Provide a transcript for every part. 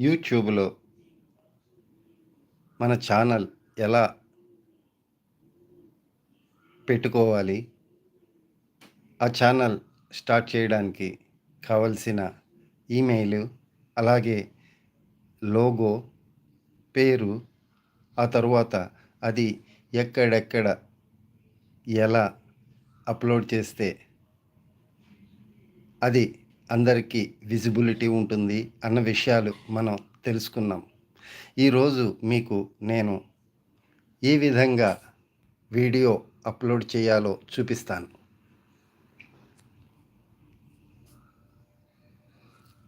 యూట్యూబ్లో మన ఛానల్ ఎలా పెట్టుకోవాలి ఆ ఛానల్ స్టార్ట్ చేయడానికి కావలసిన ఈమెయిల్ అలాగే లోగో పేరు ఆ తరువాత అది ఎక్కడెక్కడ ఎలా అప్లోడ్ చేస్తే అది అందరికీ విజిబిలిటీ ఉంటుంది అన్న విషయాలు మనం తెలుసుకున్నాం. ఈరోజు మీకు నేను ఏ విధంగా వీడియో అప్లోడ్ చేయాలో చూపిస్తాను.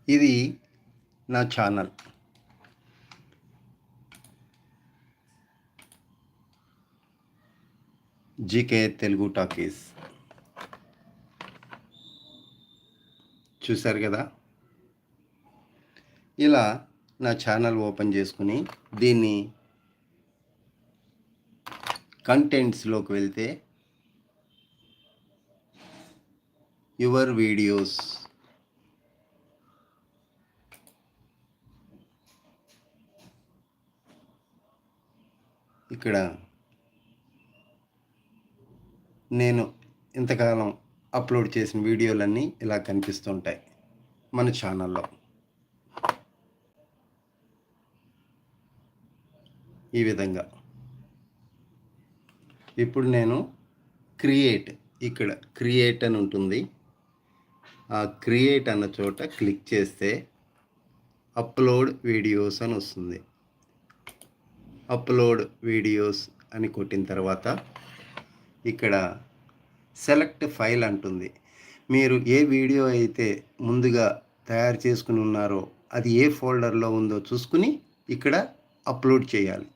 ఇది నా ఛానల్ జీకే తెలుగు టాకీస్ చూశారు కదా? ఇలా నా ఛానల్ ఓపెన్ చేసుకుని దీన్ని కంటెంట్స్లోకి వెళ్తే యువర్ వీడియోస్. ఇక్కడ నేను ఇంతకాలం అప్లోడ్ చేసిన వీడియోలన్నీ ఇలా కనిపిస్తుంటాయి మన ఛానల్లో. ఈ విధంగా. ఇప్పుడు నేను క్రియేట్ ఇక్కడ క్రియేట్ అని ఉంటుంది. ఆ క్రియేట్ అన్న చోట క్లిక్ చేస్తే అప్లోడ్ వీడియోస్ అని వస్తుంది. అప్లోడ్ వీడియోస్ అని కొట్టిన తర్వాత ఇక్కడ సెలెక్ట్ ఫైల్ అంటుంది. మీరు ఏ వీడియో అయితే ముందుగా తయారు చేసుకుని ఉన్నారో అది ఏ ఫోల్డర్లో ఉందో చూసుకుని ఇక్కడ అప్లోడ్ చేయాలి.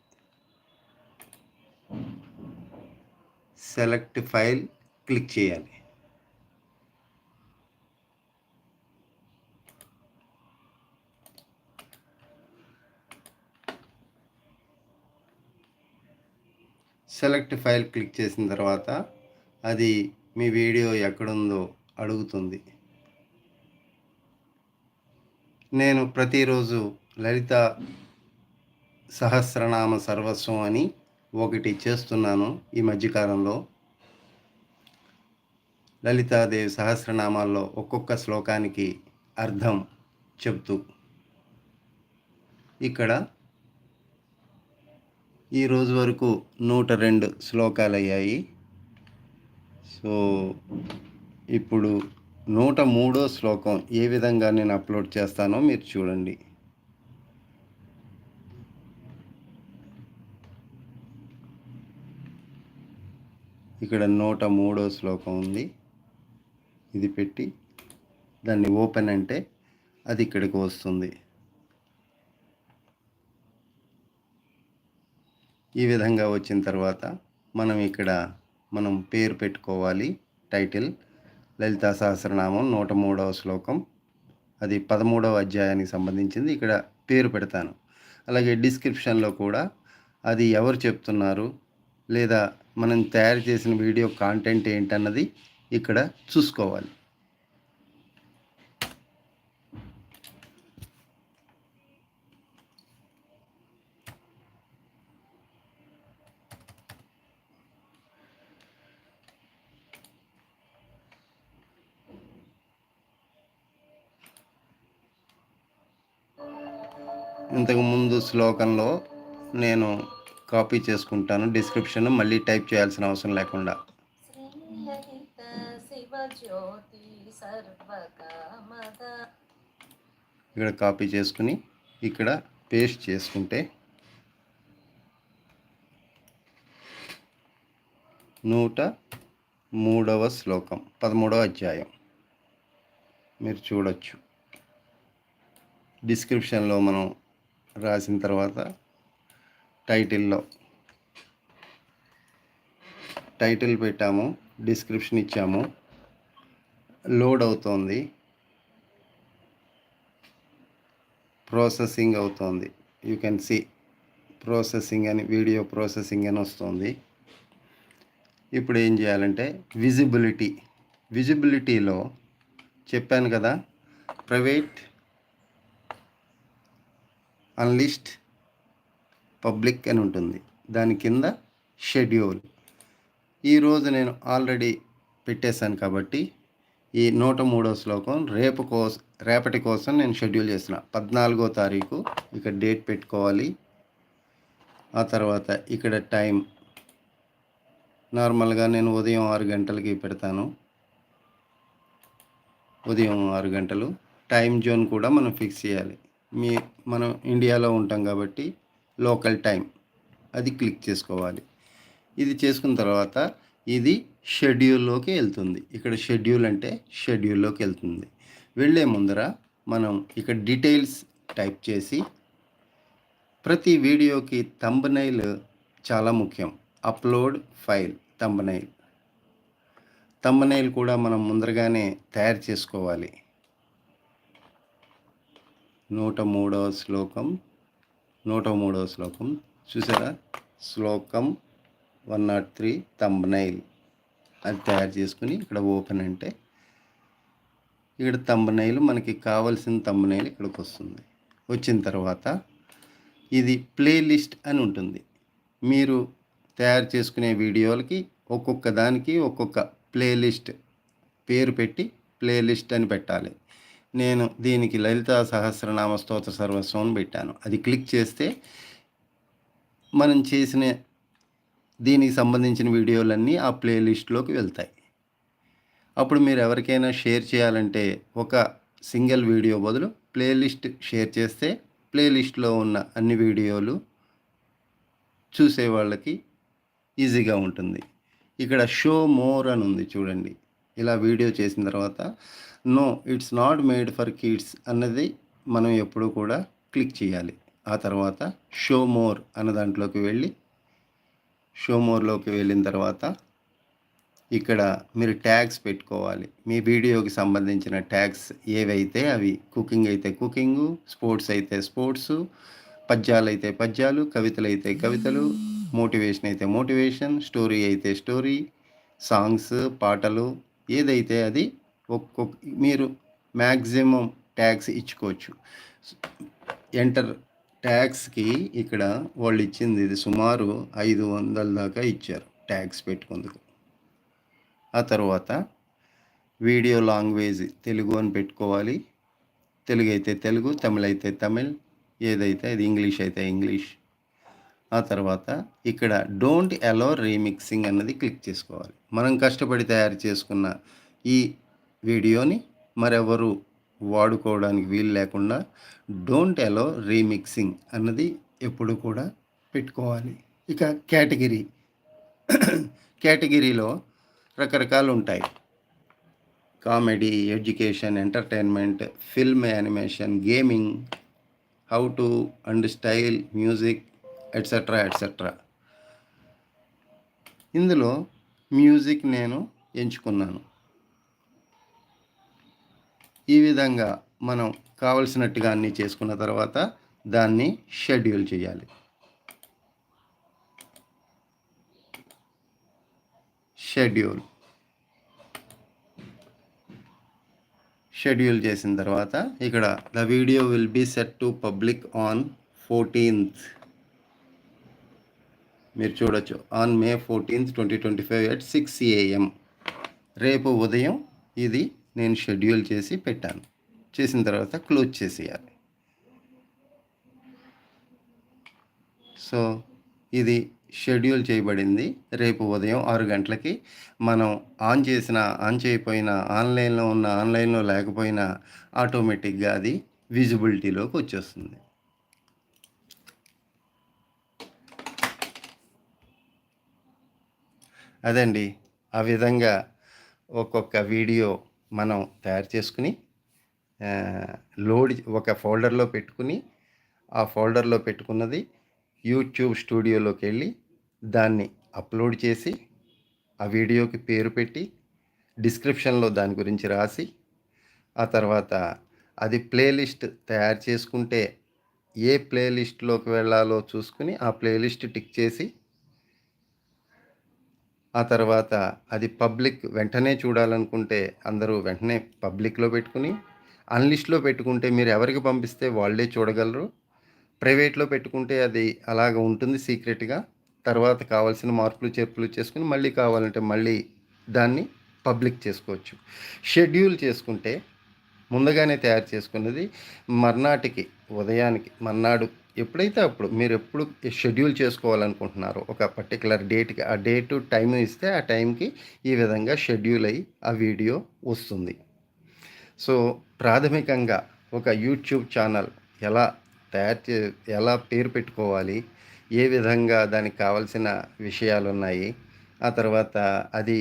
సెలెక్ట్ ఫైల్ క్లిక్ చేయాలి. సెలెక్ట్ ఫైల్ క్లిక్ చేసిన తర్వాత అది మీ వీడియో ఎక్కడుందో అడుగుతుంది. నేను ప్రతిరోజు లలిత సహస్రనామ సర్వస్వం అని ఒకటి చేస్తున్నాను ఈ మధ్యకాలంలో. లలితాదేవి సహస్రనామాల్లో ఒక్కొక్క శ్లోకానికి అర్థం చెప్తూ ఇక్కడ ఈ రోజు వరకు నూట రెండు శ్లోకాలు అయ్యాయి సో ఇప్పుడు నూట మూడో శ్లోకం ఏ విధంగా నేను అప్లోడ్ చేస్తానో మీరు చూడండి. ఇక్కడ నూట మూడో శ్లోకం ఉంది. ఇది పెట్టి దాన్ని ఓపెన్ అంటే అది ఇక్కడికి వస్తుంది. ఈ విధంగా వచ్చిన తర్వాత మనం ఇక్కడ మనం పేరు పెట్టుకోవాలి. టైటిల్ లలితా సహస్రనామం నూట మూడవ శ్లోకం. అది పదమూడవ అధ్యాయానికి సంబంధించింది. ఇక్కడ పేరు పెడతాను. అలాగే డిస్క్రిప్షన్లో కూడా అది ఎవరు చెప్తున్నారు లేదా మనం తయారు చేసిన వీడియో కాంటెంట్ ఏంటన్నది ఇక్కడ చూసుకోవాలి. ఇంతకు ముందు శ్లోకంలో నేను కాపీ చేసుకుంటాను డిస్క్రిప్షన్ మళ్ళీ టైప్ చేయాల్సిన అవసరం లేకుండా. ఇక్కడ కాపీ చేసుకుని ఇక్కడ పేస్ట్ చేసుకుంటే నూట మూడవ శ్లోకం పదమూడవ అధ్యాయం. మీరు చూడొచ్చు. డిస్క్రిప్షన్లో మనం రాసిన తర్వాత టైటిల్లో టైటిల్ పెట్టాము డిస్క్రిప్షన్ ఇచ్చాము. లోడ్ అవుతోంది. ప్రాసెసింగ్ అవుతోంది. యూ కెన్ సి ప్రాసెసింగ్ అని వీడియో ప్రాసెసింగ్ అని వస్తుంది. ఇప్పుడు ఏం చేయాలంటే విజిబిలిటీ. విజిబిలిటీలో చెప్పాను కదా ప్రైవేట్ అన్లిస్ట్ పబ్లిక్ అని ఉంటుంది. దాని కింద షెడ్యూల్ ఈరోజు నేను ఆల్రెడీ పెట్టేశాను కాబట్టి ఈ నూట మూడో శ్లోకం రేపు కోసం రేపటి కోసం నేను షెడ్యూల్ చేసిన పద్నాలుగో తారీఖు ఇక్కడ డేట్ పెట్టుకోవాలి. ఆ తర్వాత ఇక్కడ టైం నార్మల్గా నేను ఉదయం ఆరు గంటలకి పెడతాను. ఉదయం ఆరు గంటలు. టైం జోన్ కూడా మనం ఫిక్స్ చేయాలి. మీ మనం ఇండియాలో ఉంటాం కాబట్టి లోకల్ టైం అది క్లిక్ చేసుకోవాలి. ఇది చేసుకున్న తర్వాత ఇది షెడ్యూల్లోకి వెళ్తుంది. ఇక్కడ షెడ్యూల్ అంటే షెడ్యూల్లోకి వెళ్తుంది. వెళ్ళే ముందర మనం ఇక్కడ డీటెయిల్స్ టైప్ చేసి ప్రతి వీడియోకి తంబనైల్ చాలా ముఖ్యం. అప్లోడ్ ఫైల్ తంబనైల్ తంబనైల్ కూడా మనం ముందరగానే తయారు చేసుకోవాలి. నూట మూడవ శ్లోకం నూట మూడవ శ్లోకం. చూసారా? శ్లోకం వన్ నాట్ త్రీ తంబనైల్ అది తయారు చేసుకుని ఇక్కడ ఓపెన్ అంటే ఇక్కడ తంబనైల్ మనకి కావాల్సిన తంబనైల్ ఇక్కడికి వస్తుంది. వచ్చిన తర్వాత ఇది ప్లేలిస్ట్ అని ఉంటుంది. మీరు తయారు చేసుకునే వీడియోలకి ఒక్కొక్క దానికి ఒక్కొక్క ప్లేలిస్ట్ పేరు పెట్టి ప్లేలిస్ట్ అని పెట్టాలి. నేను దీనికి లలిత సహస్రనామ స్తోత్ర సర్వస్వం పెట్టాను. అది క్లిక్ చేస్తే మనం చేసిన దీనికి సంబంధించిన వీడియోలన్నీ ఆ ప్లేలిస్ట్లోకి వెళ్తాయి. అప్పుడు మీరు ఎవరికైనా షేర్ చేయాలంటే ఒక సింగిల్ వీడియో బదులు ప్లేలిస్ట్ షేర్ చేస్తే ప్లేలిస్ట్లో ఉన్న అన్ని వీడియోలు చూసే వాళ్ళకి ఈజీగా ఉంటుంది. ఇక్కడ షో మోర్ అని ఉంది చూడండి. ఇలా వీడియో చేసిన తర్వాత no it's not made for kids అన్నది మనం ఎప్పుడూ కూడా క్లిక్ చేయాలి. ఆ తర్వాత షో మోర్ అన్న దాంట్లోకి వెళ్ళి షో మోర్లోకి వెళ్ళిన తర్వాత ఇక్కడ మీరు ట్యాగ్స్ పెట్టుకోవాలి. మీ వీడియోకి సంబంధించిన ట్యాగ్స్ ఏవైతే అవి కుకింగ్ అయితే కుకింగ్ స్పోర్ట్స్ అయితే స్పోర్ట్స్ పద్యాలు అయితే పద్యాలు కవితలు అయితే కవితలు మోటివేషన్ అయితే మోటివేషన్ స్టోరీ అయితే స్టోరీ సాంగ్స్ పాటలు ఏదైతే అది ఒక్కొక్క మీరు మ్యాక్సిమం ట్యాక్స్ ఇచ్చుకోవచ్చు. ఎంటర్ ట్యాక్స్కి ఇక్కడ వాళ్ళు ఇచ్చింది ఇది సుమారు ఐదు వందల దాకా ఇచ్చారు ట్యాక్స్ పెట్టుకుందుకు. ఆ తర్వాత వీడియో లాంగ్వేజ్ తెలుగు అని పెట్టుకోవాలి. తెలుగు అయితే తెలుగు తమిళ అయితే తమిళ్ ఏదైతే అది ఇంగ్లీష్ అయితే ఇంగ్లీష్. ఆ తర్వాత ఇక్కడ డోంట్ అలో రీమిక్సింగ్ అన్నది క్లిక్ చేసుకోవాలి. మనం కష్టపడి తయారు చేసుకున్న ఈ వీడియోని మరెవరు వాడుకోవడానికి వీలు లేకుండా డోంట్ అలో రీమిక్సింగ్ అన్నది ఎప్పుడు కూడా పెట్టుకోవాలి. ఇక కేటగిరీ. కేటగిరీలో రకరకాలు ఉంటాయి. Comedy education entertainment film animation gaming how to and style music etcetera etcetera ఇందులో మ్యూజిక్ నేను ఎంచుకున్నాను. ఈ విధంగా మనం కావలసినట్టుగా అన్నీ చేసుకున్న తర్వాత దాన్ని షెడ్యూల్ చేయాలి. షెడ్యూల్. షెడ్యూల్ చేసిన తర్వాత ఇక్కడ the video will be set to public on fourteenth. మీరు చూడొచ్చు. On May fourteenth twenty twenty five at six AM రేపు ఉదయం ఇది నేను షెడ్యూల్ చేసి పెట్టాను. చేసిన తర్వాత క్లోజ్ చేసేయాలి. సో ఇది షెడ్యూల్ చేయబడింది. రేపు ఉదయం ఆరు గంటలకి మనం ఆన్ చేసిన ఆన్ చేయకపోయినా ఆన్లైన్లో ఉన్న ఆన్లైన్లో లేకపోయినా ఆటోమేటిక్గా అది విజిబిలిటీలోకి వచ్చేస్తుంది. అదండి. ఆ విధంగా ఒక్కొక్క వీడియో మనం తయారు చేసుకుని లోడ్ ఒక ఫోల్డర్లో పెట్టుకుని ఆ ఫోల్డర్లో పెట్టుకున్నది యూట్యూబ్ స్టూడియోలోకి వెళ్ళి దాన్ని అప్లోడ్ చేసి ఆ వీడియోకి పేరు పెట్టి డిస్క్రిప్షన్లో దాని గురించి రాసి ఆ తర్వాత అది ప్లేలిస్ట్ తయారు చేసుకుంటే ఏ ప్లేలిస్ట్లోకి వెళ్ళాలో చూసుకుని ఆ ప్లేలిస్ట్ టిక్ చేసి ఆ తర్వాత అది పబ్లిక్ వెంటనే చూడాలనుకుంటే అందరూ వెంటనే పబ్లిక్లో పెట్టుకుని అన్లిస్ట్లో పెట్టుకుంటే మీరు ఎవరికి పంపిస్తే వాళ్ళే చూడగలరు. ప్రైవేట్లో పెట్టుకుంటే అది అలాగ ఉంటుంది సీక్రెట్గా. తర్వాత కావాల్సిన మార్పులు చేర్పులు చేసుకుని మళ్ళీ కావాలంటే మళ్ళీ దాన్ని పబ్లిక్ చేసుకోవచ్చు. షెడ్యూల్ చేసుకుంటే ముందుగానే తయారు చేసుకున్నది మర్నాటికి ఉదయానికి మర్నాడు ఎప్పుడైతే అప్పుడు మీరు ఎప్పుడు షెడ్యూల్ చేసుకోవాలనుకుంటున్నారో ఒక పర్టికులర్ డేట్కి ఆ డేటు టైం ఇస్తే ఆ టైంకి ఈ విధంగా షెడ్యూల్ అయ్యి ఆ వీడియో వస్తుంది. సో ప్రాథమికంగా ఒక యూట్యూబ్ ఛానల్ ఎలా తయారు చే ఎలా పేరు పెట్టుకోవాలి ఏ విధంగా దానికి కావాల్సిన విషయాలు ఉన్నాయి ఆ తర్వాత అది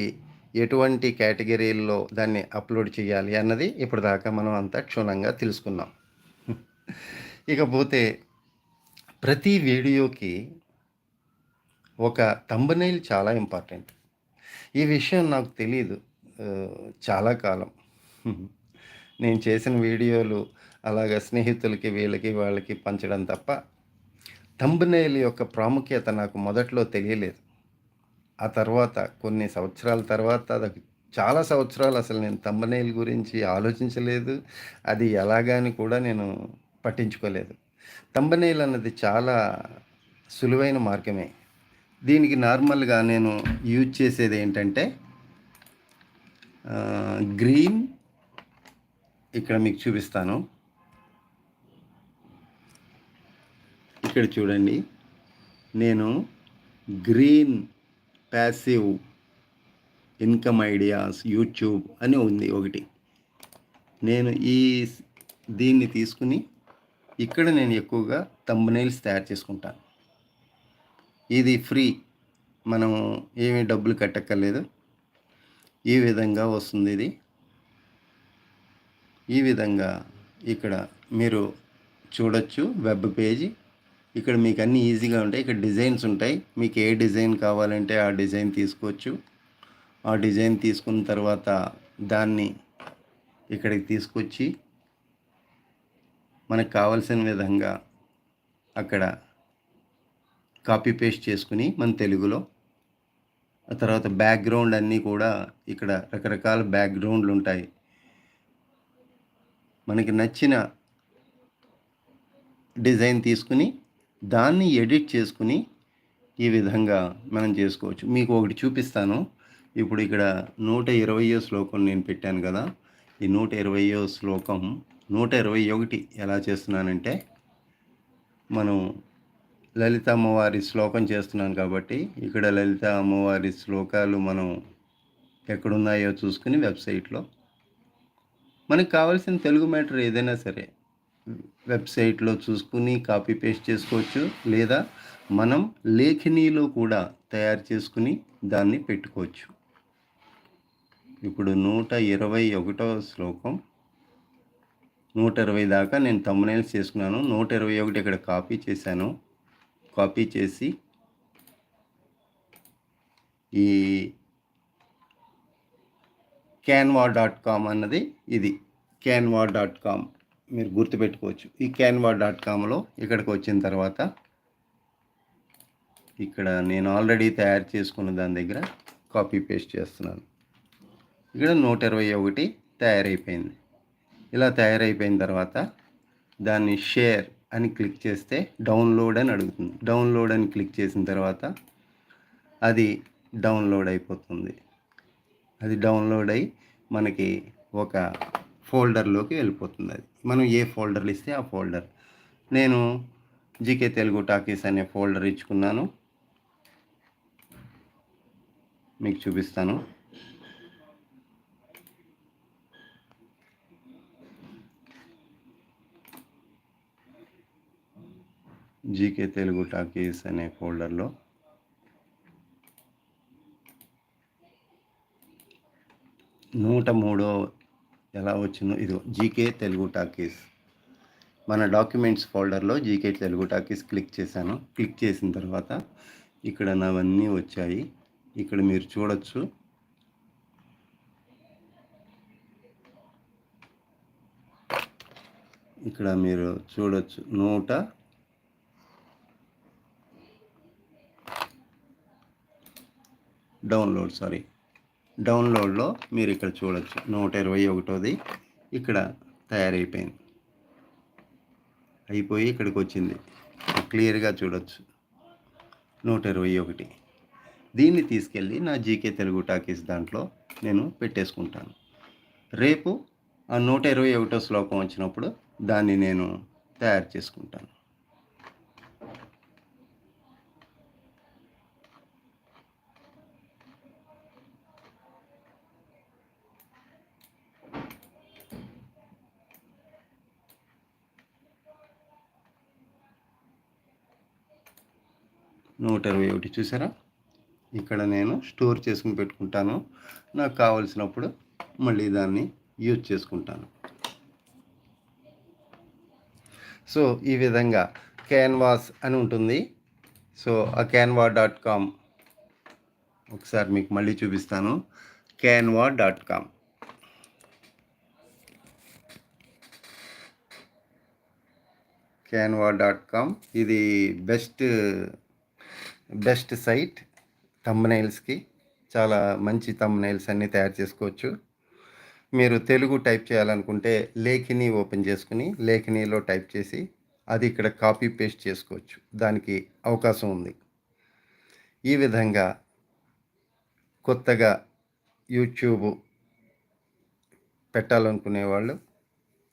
ఎటువంటి కేటగిరీల్లో దాన్ని అప్లోడ్ చేయాలి అన్నది ఇప్పటిదాకా మనం అంతా క్షుణ్ణంగా తెలుసుకున్నాం. ఇకపోతే ప్రతి వీడియోకి ఒక తంబనైల్ చాలా ఇంపార్టెంట్ ఈ విషయం నాకు తెలియదు చాలా కాలం. నేను చేసిన వీడియోలు అలాగ స్నేహితులకి వీళ్ళకి వాళ్ళకి పంచడం తప్ప తంబనైల్ యొక్క ప్రాముఖ్యత నాకు మొదట్లో తెలియలేదు. ఆ తర్వాత కొన్ని సంవత్సరాల తర్వాత అది చాలా సంవత్సరాలు అసలు నేను తంబనైల్ గురించి ఆలోచించలేదు. అది ఎలాగని కూడా నేను పట్టించుకోలేదు. తంబనైల్ అన్నది చాలా సులువైన మార్గమే. దీనికి నార్మల్గా నేను యూజ్ చేసేది ఏంటంటే గ్రీన్ ఇక్కడ మీకు చూపిస్తాను. ఇక్కడ చూడండి. నేను green passive income ideas YouTube అని ఉంది ఒకటి. నేను ఈ దీన్ని తీసుకుని ఇక్కడ నేను ఎక్కువగా తంబనైల్స్ తయారు చేసుకుంటాను. ఇది ఫ్రీ. మనం ఏమీ డబ్బులు కట్టక్కర్లేదు. ఈ విధంగా వస్తుంది ఇది. ఈ విధంగా ఇక్కడ మీరు చూడొచ్చు వెబ్ పేజీ. ఇక్కడ మీకు అన్నీ ఈజీగా ఉంటాయి. ఇక్కడ డిజైన్స్ ఉంటాయి. మీకు ఏ డిజైన్ కావాలంటే ఆ డిజైన్ తీసుకోవచ్చు. ఆ డిజైన్ తీసుకున్న తర్వాత దాన్ని ఇక్కడికి తీసుకొచ్చి మనకు కావాల్సిన విధంగా అక్కడ కాపీ పేస్ట్ చేసుకుని మన తెలుగులో ఆ తర్వాత బ్యాక్గ్రౌండ్ అన్నీ కూడా ఇక్కడ రకరకాల బ్యాక్గ్రౌండ్లు ఉంటాయి. మనకి నచ్చిన డిజైన్ తీసుకుని దాన్ని ఎడిట్ చేసుకుని ఈ విధంగా మనం చేసుకోవచ్చు. మీకు ఒకటి చూపిస్తాను. ఇప్పుడు ఇక్కడ నూట ఇరవయో శ్లోకం నేను పెట్టాను కదా. ఈ నూట ఇరవయో శ్లోకం నూట ఇరవై ఒకటి ఎలా చేస్తున్నానంటే మనం లలిత అమ్మవారి శ్లోకం చేస్తున్నాను కాబట్టి ఇక్కడ లలిత అమ్మవారి శ్లోకాలు మనం ఎక్కడున్నాయో చూసుకుని వెబ్సైట్లో. మనకు కావాల్సిన తెలుగు మ్యాటర్ ఏదైనా సరే వెబ్సైట్లో చూసుకుని కాపీ పేస్ట్ చేసుకోవచ్చు లేదా మనం లేఖనీలో కూడా తయారు చేసుకుని దాన్ని పెట్టుకోవచ్చు. ఇప్పుడు నూట ఇరవై ఒకటో శ్లోకం. నూట ఇరవై దాకా నేను తమ్మునేల్స్ చేసుకున్నాను. నూట ఇరవై ఒకటి ఇక్కడ కాపీ చేశాను. కాపీ చేసి ఈ క్యాన్వా డాట్ కామ్ అన్నది ఇది. క్యాన్వా డాట్ కామ్ మీరు గుర్తుపెట్టుకోవచ్చు. ఈ క్యాన్వా డాట్ కామ్లో ఇక్కడికి వచ్చిన తర్వాత ఇక్కడ నేను ఆల్రెడీ తయారు చేసుకున్న దాని దగ్గర కాపీ పేస్ట్ చేస్తున్నాను. ఇక్కడ నూట ఇరవై ఒకటి తయారైపోయింది. ఇలా తయారైపోయిన తర్వాత దాన్ని షేర్ అని క్లిక్ చేస్తే డౌన్లోడ్ అని అడుగుతుంది. డౌన్లోడ్ అని క్లిక్ చేసిన తర్వాత అది డౌన్లోడ్ అయిపోతుంది. అది డౌన్లోడ్ అయ్యి మనకి ఒక ఫోల్డర్లోకి వెళ్ళిపోతుంది అది. మనం ఏ ఫోల్డర్లు ఇస్తే ఆ ఫోల్డర్. నేను జీకే తెలుగు టాకీస్ అనే ఫోల్డర్ ఇచ్చుకున్నాను. మీకు చూపిస్తాను. జీకే తెలుగు టాకీస్ అనే ఫోల్డర్లో. నూట మూడో ఎలా వచ్చిందో ఇది జీకే తెలుగు టాకీస్. మన డాక్యుమెంట్స్ ఫోల్డర్లో జీకే తెలుగు టాకీస్ క్లిక్ చేశాను. క్లిక్ చేసిన తర్వాత ఇక్కడ నావన్నీ వచ్చాయి. ఇక్కడ మీరు చూడొచ్చు. ఇక్కడ మీరు చూడొచ్చు. నూట డౌన్లోడ్ సారీ డౌన్లోడ్లో మీరు ఇక్కడ చూడొచ్చు. నూట ఇరవై ఒకటోది ఇక్కడ తయారైపోయింది. అయిపోయి ఇక్కడికి వచ్చింది. క్లియర్గా చూడొచ్చు. నూట ఇరవై ఒకటి. దీన్ని తీసుకెళ్ళి నా జీకే తెలుగు టాకీస్ దాంట్లో నేను పెట్టేసుకుంటాను. రేపు ఆ నూట ఇరవై ఒకటో శ్లోకం వచ్చినప్పుడు దాన్ని నేను తయారు చేసుకుంటాను. నూట ఇరవై ఒకటి చూసారా? ఇక్కడ నేను స్టోర్ చేసుకుని పెట్టుకుంటాను. నాకు కావలసినప్పుడు మళ్ళీ దాన్ని యూజ్ చేసుకుంటాను. సో ఈ విధంగా క్యాన్వాస్ అని ఉంటుంది. సో ఆ క్యాన్వా డాట్ కామ్ ఒకసారి మీకు మళ్ళీ చూపిస్తాను. Canva dot com. Canva dot com ఇది బెస్ట్ బెస్ట్ సైట్ తమ్నైల్స్కి చాలా మంచి తమ్నైల్స్ అన్నీ తయారు చేసుకోవచ్చు. మీరు తెలుగు టైప్ చేయాలనుకుంటే లేఖిని ఓపెన్ చేసుకుని లేఖినిలో టైప్ చేసి అది ఇక్కడ కాపీ పేస్ట్ చేసుకోవచ్చు. దానికి అవకాశం ఉంది. ఈ విధంగా కొత్తగా యూట్యూబ్ పెట్టాలనుకునే వాళ్ళు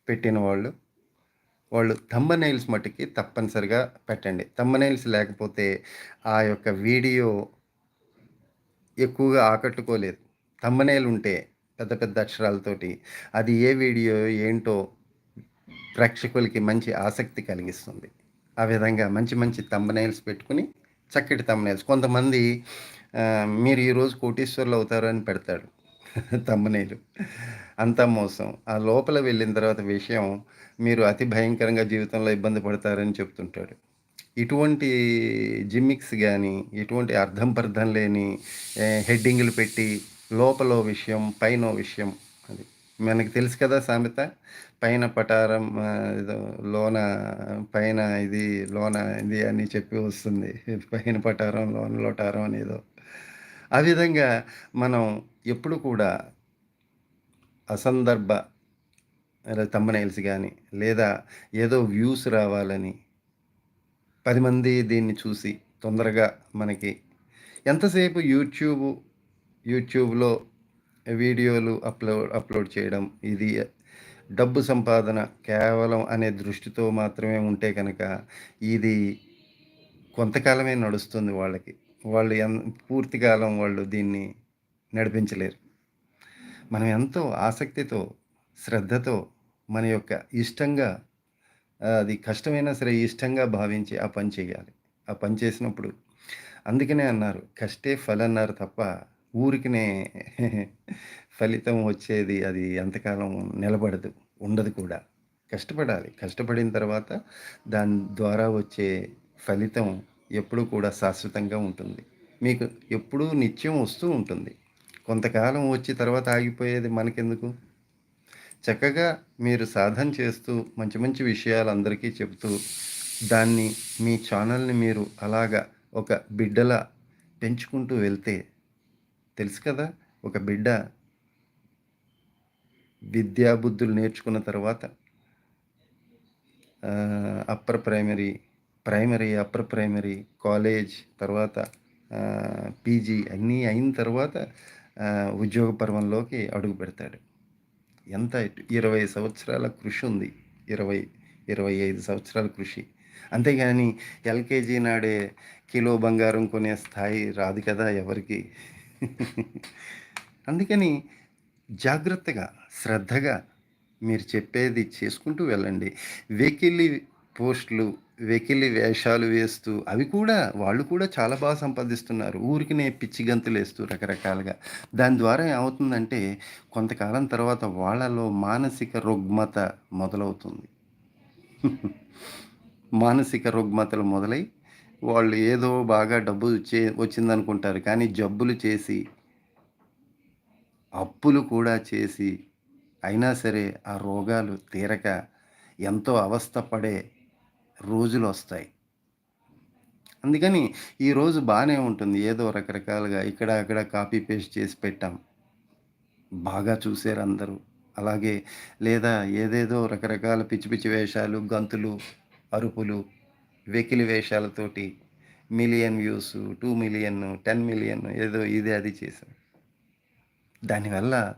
పెట్టిన వాళ్ళు వాళ్ళు థంబనైల్స్ మట్టుకి తప్పనిసరిగా పెట్టండి. తమ్మనైల్స్ లేకపోతే ఆ యొక్క వీడియో ఎక్కువగా ఆకట్టుకోలేదు. థంబనైల్ ఉంటే పెద్ద పెద్ద అక్షరాలతోటి అది ఏ వీడియో ఏంటో ప్రేక్షకులకి మంచి ఆసక్తి కలిగిస్తుంది. ఆ విధంగా మంచి మంచి తమ్మనైల్స్ పెట్టుకుని చక్కటి తమ్మనైల్స్ కొంతమంది మీరు ఈరోజు కోటీశ్వర్లు అవుతారు అని పెడతాడు తమ్మనేలు. అంతా మోసం. ఆ లోపల వెళ్ళిన తర్వాత విషయం మీరు అతి భయంకరంగా జీవితంలో ఇబ్బంది పడతారని చెప్తుంటాడు. ఇటువంటి జిమ్మిక్స్ కానీ ఇటువంటి అర్థం పర్థం లేని హెడ్డింగ్లు పెట్టి లోపల విషయం పైన విషయం అది. మనకి తెలుసు కదా సామెత పైన పటారం ఏదో లోన పైన ఇది లోన ఇది అని చెప్పి వస్తుంది. పైన పటారం లోన లోటారం అనేదో ఆ విధంగా మనం ఎప్పుడు కూడా అసందర్భ తమ్మనైల్స్ కానీ లేదా ఏదో వ్యూస్ రావాలని పది మంది దీన్ని చూసి తొందరగా మనకి ఎంతసేపు యూట్యూబ్ యూట్యూబ్లో వీడియోలు అప్లోడ్ అప్లోడ్ చేయడం ఇది డబ్బు సంపాదన కేవలం అనే దృష్టితో మాత్రమే ఉంటే కనుక ఇది కొంతకాలమే నడుస్తుంది వాళ్ళకి. వాళ్ళు ఎన్ పూర్తికాలం వాళ్ళు దీన్ని నడిపించలేరు. మనం ఎంతో ఆసక్తితో శ్రద్ధతో మన యొక్క ఇష్టంగా అది కష్టమైనా సరే ఇష్టంగా భావించి ఆ పని చేయాలి. ఆ పని చేసినప్పుడు అందుకనే అన్నారు కష్టే ఫలం అన్నారు తప్ప ఊరికినే ఫలితం వచ్చేది అది ఎంతకాలం నిలబడదు ఉండదు కూడా. కష్టపడాలి. కష్టపడిన తర్వాత దాని ద్వారా వచ్చే ఫలితం ఎప్పుడూ కూడా శాశ్వతంగా ఉంటుంది. మీకు ఎప్పుడూ నిత్యం వస్తూ ఉంటుంది. కొంతకాలం వచ్చి తర్వాత ఆగిపోయేది మనకెందుకు? చక్కగా మీరు సాధన చేస్తూ మంచి మంచి విషయాలు అందరికీ చెబుతూ దాన్ని మీ ఛానల్ని మీరు అలాగా ఒక బిడ్డలా పెంచుకుంటూ వెళ్తే తెలుసు కదా ఒక బిడ్డ విద్యాబుద్ధులు నేర్చుకున్న తర్వాత upper primary primary upper primary college తర్వాత పీజీ అన్నీ అయిన తర్వాత ఉద్యోగ పర్వంలోకి అడుగు పెడతాడు. ఎంత ఇరవై సంవత్సరాల కృషి ఉంది. ఇరవై ఇరవై ఐదు సంవత్సరాల కృషి. అంతేగాని ఎల్కేజీ నాడే కిలో బంగారం కొనే స్థాయి రాదు కదా ఎవరికి? అందుకని జాగ్రత్తగా శ్రద్ధగా మీరు చెప్పేది చేసుకుంటూ వెళ్ళండి. వెకిలి పోస్టులు వెకిలి వేషాలు వేస్తూ అవి కూడా వాళ్ళు కూడా చాలా బాగా సంపాదిస్తున్నారు. ఊరికినే పిచ్చి గంతులు వేస్తూ రకరకాలుగా. దాని ద్వారా ఏమవుతుందంటే కొంతకాలం తర్వాత వాళ్ళలో మానసిక రుగ్మత మొదలవుతుంది. మానసిక రుగ్మతలు మొదలై వాళ్ళు ఏదో బాగా డబ్బు చే వచ్చిందనుకుంటారు. కానీ జబ్బులు చేసి అప్పులు కూడా చేసి అయినా సరే ఆ రోగాలు తీరక ఎంతో అవస్థపడే రోజులు వస్తాయి అందుకని ఈరోజు బాగానే ఉంటుంది. ఏదో రకరకాలుగా ఇక్కడ అక్కడ కాపీ పేస్ట్ చేసి పెట్టాం. బాగా చూసారు అందరూ. అలాగే లేదా ఏదేదో రకరకాల పిచ్చి పిచ్చి వేషాలు గంతులు అరుపులు వెకిలి వేషాలతోటి million views two million ten million ఏదో ఇది అది చేశాం. దానివల్ల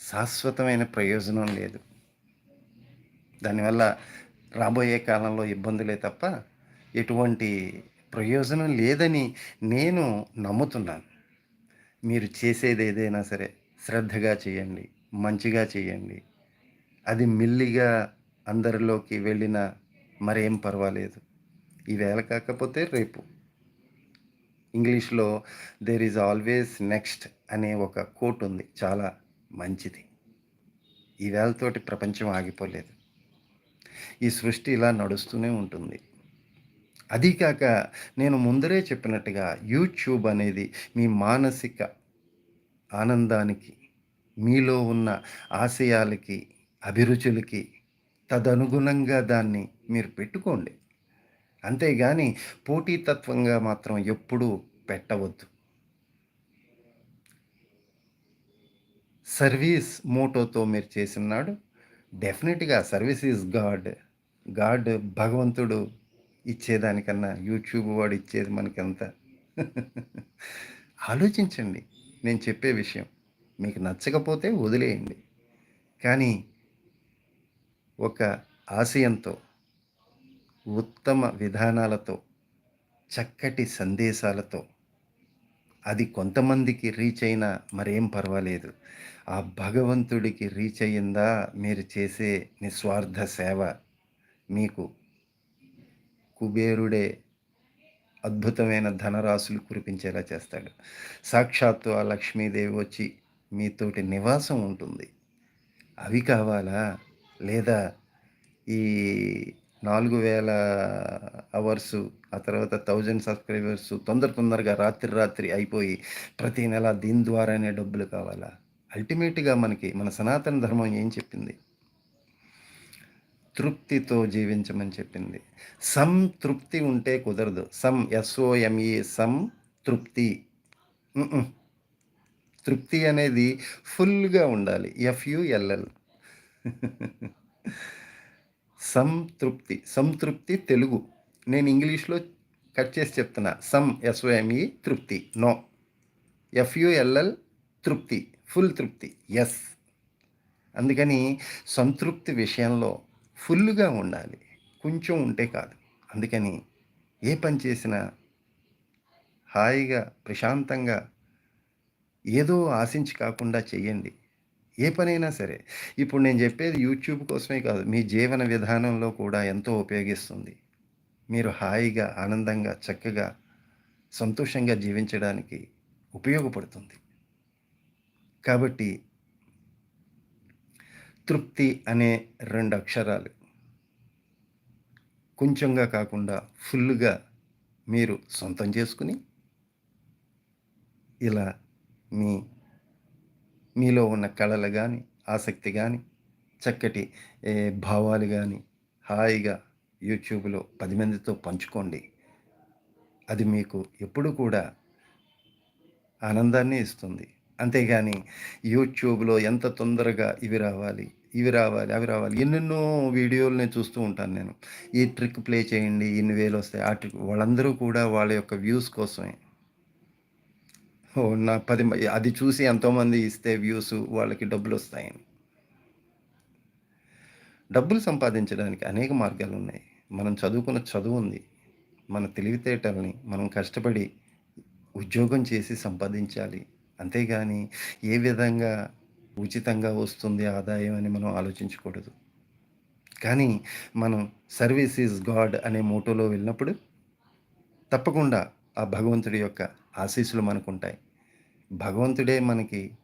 శాశ్వతమైన ప్రయోజనం లేదు. దానివల్ల రాబోయే కాలంలో ఇబ్బందులే తప్ప ఎటువంటి ప్రయోజనం లేదని నేను నమ్ముతున్నాను. మీరు చేసేది ఏదైనా సరే శ్రద్ధగా చేయండి మంచిగా చేయండి. అది మిల్లిగా అందరిలోకి వెళ్ళినా మరేం పర్వాలేదు. ఈవేళ కాకపోతే రేపు. ఇంగ్లీష్లో దేర్ ఈజ్ ఆల్వేస్ నెక్స్ట్ అనే ఒక కోట్ ఉంది. చాలా మంచిది. ఈవేళతోటి ప్రపంచం ఆగిపోలేదు. ఈ సృష్టి ఇలా నడుస్తూనే ఉంటుంది. అదీ కాక నేను ముందరే చెప్పినట్టుగా యూట్యూబ్ అనేది మీ మానసిక ఆనందానికి మీలో ఉన్న ఆశయాలకి అభిరుచులకి తదనుగుణంగా దాన్ని మీరు పెట్టుకోండి. అంతేగాని పోటీతత్వంగా మాత్రం ఎప్పుడూ పెట్టవద్దు. సర్వీస్ మోటోతో మీరు చేసినాడు డెఫినెట్గా సర్వీస్ ఈజ్ గాడ్. గాడ్ భగవంతుడు ఇచ్చేదానికన్నా యూట్యూబ్ వాడు ఇచ్చేది మనకెంత? ఆలోచించండి. నేను చెప్పే విషయం. మీకు నచ్చకపోతే వదిలేయండి. కానీ ఒక ఆశయంతో ఉత్తమ విధానాలతో చక్కటి సందేశాలతో అది కొంతమందికి రీచ్ అయినా మరేం పర్వాలేదు. ఆ భగవంతుడికి రీచ్ అయ్యిందా మీరు చేసే నిస్వార్థ సేవ మీకు. కుబేరుడే అద్భుతమైన ధనరాశులు కురిపించేలా చేస్తాడు. సాక్షాత్తు ఆ లక్ష్మీదేవి వచ్చి మీతోటి నివాసం ఉంటుంది. అవి కావాలా? లేదా ఈ నాలుగు వేల అవర్సు ఆ తర్వాత థౌజండ్ సబ్స్క్రైబర్స్ తొందర తొందరగా రాత్రి రాత్రి అయిపోయి ప్రతి నెల దీని ద్వారానే డబ్బులు కావాలా? అల్టిమేట్గా మనకి మన సనాతన ధర్మం ఏం చెప్పింది? తృప్తితో జీవించమని చెప్పింది. సంతృప్తి ఉంటే కుదరదు. సం ఎస్ఓఎంఈ సం తృప్తి. తృప్తి అనేది ఫుల్గా ఉండాలి. ఎఫ్యుఎల్ఎల్. సంతృప్తి సంతృప్తి తెలుగు. నేను ఇంగ్లీష్లో కట్ చేసి చెప్తున్నా. Some S O M E తృప్తి. No. F U L L తృప్తి. ఫుల్ తృప్తి. ఎస్. అందుకని సంతృప్తి విషయంలో ఫుల్గా ఉండాలి. కొంచెం ఉంటే కాదు. అందుకని ఏ పని చేసినా హాయిగా ప్రశాంతంగా ఏదో ఆశించి కాకుండా చేయండి ఏ పనైనా సరే. ఇప్పుడు నేను చెప్పేది యూట్యూబ్ కోసమే కాదు మీ జీవన విధానంలో కూడా ఎంతో ఉపయోగిస్తుంది. మీరు హాయిగా ఆనందంగా చక్కగా సంతోషంగా జీవించడానికి ఉపయోగపడుతుంది. కాబట్టి తృప్తి అనే రెండు అక్షరాలు కొంచెంగా కాకుండా ఫుల్గా మీరు సొంతం చేసుకుని ఇలా మీ మీలో ఉన్న కళలు కానీ ఆసక్తి కానీ చక్కటి భావాలు కానీ హాయిగా యూట్యూబ్లో పది మందితో పంచుకోండి. అది మీకు ఎప్పుడు కూడా ఆనందాన్ని ఇస్తుంది. అంతేగాని యూట్యూబ్లో ఎంత తొందరగా ఇవి రావాలి ఇవి రావాలి అవి రావాలి ఎన్నెన్నో వీడియోలు నేను చూస్తూ ఉంటాను నేను. ఈ ట్రిక్ ప్లే చేయండి ఇన్ని వేలు వస్తాయి. ఆ ట్రిక్ వాళ్ళందరూ కూడా వాళ్ళ యొక్క వ్యూస్ కోసమే. నా పది మ- అది చూసి ఎంతోమంది ఇస్తే వ్యూస్ వాళ్ళకి డబ్బులు వస్తాయని డబ్బులు సంపాదించడానికి అనేక మార్గాలు ఉన్నాయి. మనం చదువుకున్న చదువు ఉంది. మన తెలివితేటల్ని మనం కష్టపడి ఉద్యోగం చేసి సంపాదించాలి. అంతేగాని ఏ విధంగా ఉచితంగా వస్తుంది ఆదాయం అని మనం ఆలోచించకూడదు. కానీ మనం సర్వీస్ ఈజ్ గాడ్ అనే మోటోలో వెళ్ళినప్పుడు తప్పకుండా ఆ భగవంతుడి యొక్క ఆశీస్సులు మనకు ఉంటాయి భగవంతుడే మనకి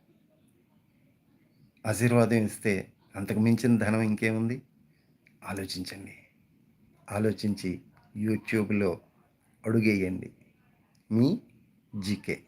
ఆశీర్వాదం ఇస్తే అంతకు మించిన ధనం ఇంకేముంది? ఆలోచించండి. ఆలోచించి యూట్యూబ్లో అడుగేయండి. మీ జీకే.